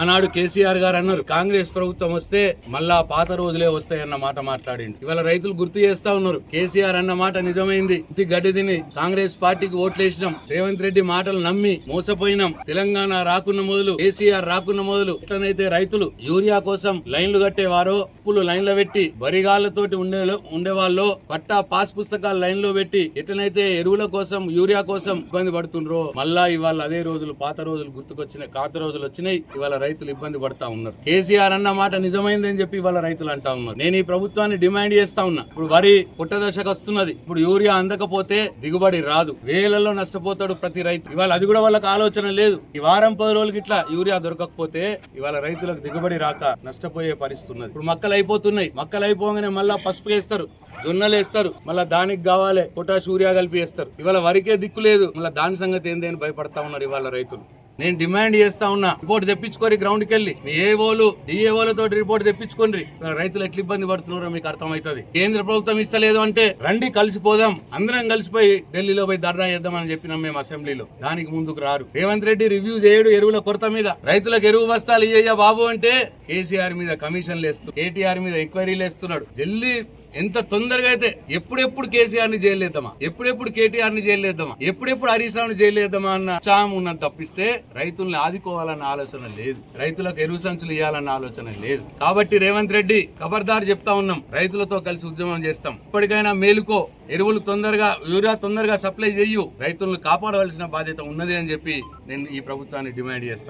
ఆనాడు కేసీఆర్ గారు అన్నారు కాంగ్రెస్ ప్రభుత్వం వస్తే మళ్ళా పాత రోజులే వస్తాయన్న మాట మాట్లాడింది ఇవాళ రైతులు గుర్తు చేస్తా ఉన్నారు కేసీఆర్ అన్న మాట నిజమైంది ఇంటి గడ్డి తిని కాంగ్రెస్ పార్టీకి ఓట్లేసినాం రేవంత్ రెడ్డి మాటలు నమ్మి మోసపోయినాం తెలంగాణ రాకున్న మొదలు కేసీఆర్ రాకున్న మొదలు ఎట్లనైతే రైతులు యూరియా కోసం లైన్లు కట్టేవారో అప్పులు లైన్లో పెట్టి బరిగాళ్ళతోటి ఉండే ఉండేవాళ్ళు పట్టా పాస్ పుస్తకాలు లైన్లో పెట్టి ఎట్లనైతే ఎరువుల కోసం యూరియా కోసం ఇబ్బంది పడుతుండ్రో మళ్ళా ఇవాళ అదే రోజులు పాత రోజులు గుర్తుకొచ్చినాయి కాత రోజులు వచ్చినాయి ఇవాళ రైతులు ఇబ్బంది పడతా ఉన్నారు. కేసీఆర్ అన్న మాట నిజమైందని చెప్పి ఇవాళ రైతులు అంటా ఉన్నారు. నేను ఈ ప్రభుత్వాన్ని డిమాండ్ చేస్తా ఉన్నా. ఇప్పుడు వరి పుట్ట దశకు వస్తున్నది. ఇప్పుడు యూరియా అందకపోతే దిగుబడి రాదు. వేలలో నష్టపోతాడు ప్రతి రైతు. ఇవాళ అది కూడా వాళ్ళకి ఆలోచన లేదు. ఈ వారం పది రోజులకి ఇట్లా యూరియా దొరకకపోతే ఇవాళ రైతులకు దిగుబడి రాక నష్టపోయే పరిస్థితి ఉన్నది. ఇప్పుడు మక్కలు అయిపోతున్నాయి. మక్కలు అయిపోగానే మళ్ళా పసుపు వేస్తారు. జొన్నలు వేస్తారు. మళ్ళీ దానికి కావాలి పొటాష్ యూరియా కలిపి వేస్తారు. ఇవాళ వరికే దిక్కు లేదు. మళ్ళీ దాని సంగతి ఏంది అని భయపడతా ఉన్నారు ఇవాళ రైతులు. నేను డిమాండ్ చేస్తా ఉన్నా. రిపోర్ట్ తెప్పించుకోరి గ్రౌండ్కి వెళ్ళి మీ ఏవోలు డిఏఓలతో రిపోర్ట్ తెప్పించుకోండి రైతులు ఎట్లా ఇబ్బంది పడుతున్నారో మీకు అర్థమవుతుంది. కేంద్ర ప్రభుత్వం ఇస్తలేదు అంటే రండి కలిసిపోదాం. అందరం కలిసిపోయి ఢిల్లీలో పోయి ధర్నా చేద్దామని చెప్పినాం మేము అసెంబ్లీలో. దానికి ముందుకు రారు. రేవంత్ రెడ్డి రివ్యూ చేయడు ఎరువుల కొరత మీద. రైతులకు ఎరువు బస్తాలు ఇయ్యయ్యా బాబు అంటే కేసీఆర్ మీద కమిషన్లు వేస్తూ కేటీఆర్ మీద ఎంక్వైరీలు వేస్తున్నాడు. జల్దీ ఎంత తొందరగా అయితే ఎప్పుడెప్పుడు కేసీఆర్ని జైలేద్దామా ఎప్పుడెప్పుడు కేటీఆర్ని జైలేద్దామా ఎప్పుడెప్పుడు హరీష్ రావు జైలేద్దామా అన్న ఉత్సాహం ఉన్నది తప్పిస్తే రైతుల్ని ఆదుకోవాలన్న ఆలోచన లేదు. రైతులకు ఎరువు సంచులు ఇవ్వాలన్న ఆలోచన లేదు. కాబట్టి రేవంత్ రెడ్డి ఖబర్దారు చెప్తా ఉన్నాం. రైతులతో కలిసి ఉద్యమం చేస్తాం. ఇప్పటికైనా మేలుకో ఎరువులు తొందరగా యూరియా తొందరగా సప్లై చేయు రైతులను కాపాడవలసిన బాధ్యత ఉన్నది అని చెప్పి నేను ఈ ప్రభుత్వాన్ని డిమాండ్ చేస్తాం